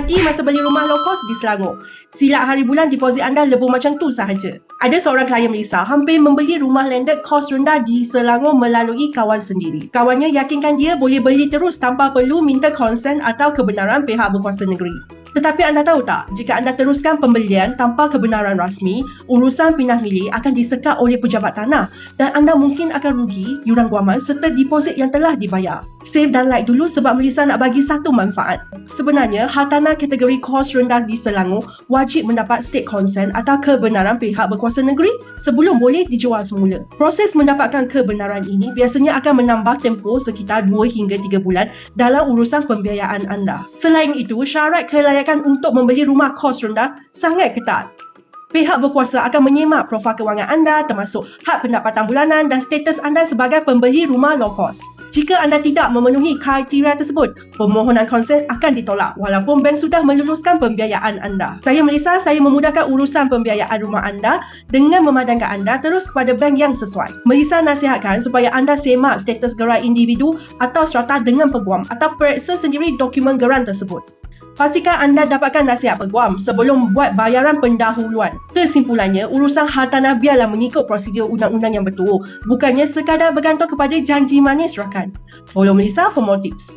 Hati-hati masa beli rumah low cost di Selangor. Silap hari bulan deposit anda lebih macam tu sahaja. Ada seorang klien Melissa hampir membeli rumah landed kos rendah di Selangor melalui kawan sendiri. Kawannya yakinkan dia boleh beli terus tanpa perlu minta konsen atau kebenaran pihak berkuasa negeri. Tetapi anda tahu tak, jika anda teruskan pembelian tanpa kebenaran rasmi, urusan pindah milih akan disekat oleh pejabat tanah dan anda mungkin akan rugi yuran guaman serta deposit yang telah dibayar. Save dan like dulu sebab Melissa nak bagi satu manfaat. Sebenarnya, hartanah kategori kos rendah di Selangor wajib mendapat state consent atau kebenaran pihak berkuasa negeri sebelum boleh dijual semula. Proses mendapatkan kebenaran ini biasanya akan menambah tempoh sekitar 2 hingga 3 bulan dalam urusan pembiayaan anda. Selain itu, syarat kelayakan untuk membeli rumah kos rendah sangat ketat. Pihak berkuasa akan menyemak profil kewangan anda termasuk had pendapatan bulanan dan status anda sebagai pembeli rumah low cost. Jika anda tidak memenuhi kriteria tersebut, permohonan konsen akan ditolak walaupun bank sudah meluluskan pembiayaan anda. Saya Melissa, saya memudahkan urusan pembiayaan rumah anda dengan memadamkan anda terus kepada bank yang sesuai. Melissa nasihatkan supaya anda semak status gerai individu atau strata dengan peguam atau periksa sendiri dokumen geran tersebut. Pastikan anda dapatkan nasihat peguam sebelum buat bayaran pendahuluan. Kesimpulannya, urusan hartanah biarlah mengikut prosedur undang-undang yang betul. Bukannya sekadar bergantung kepada janji manis rakan. Follow Melissa for more tips.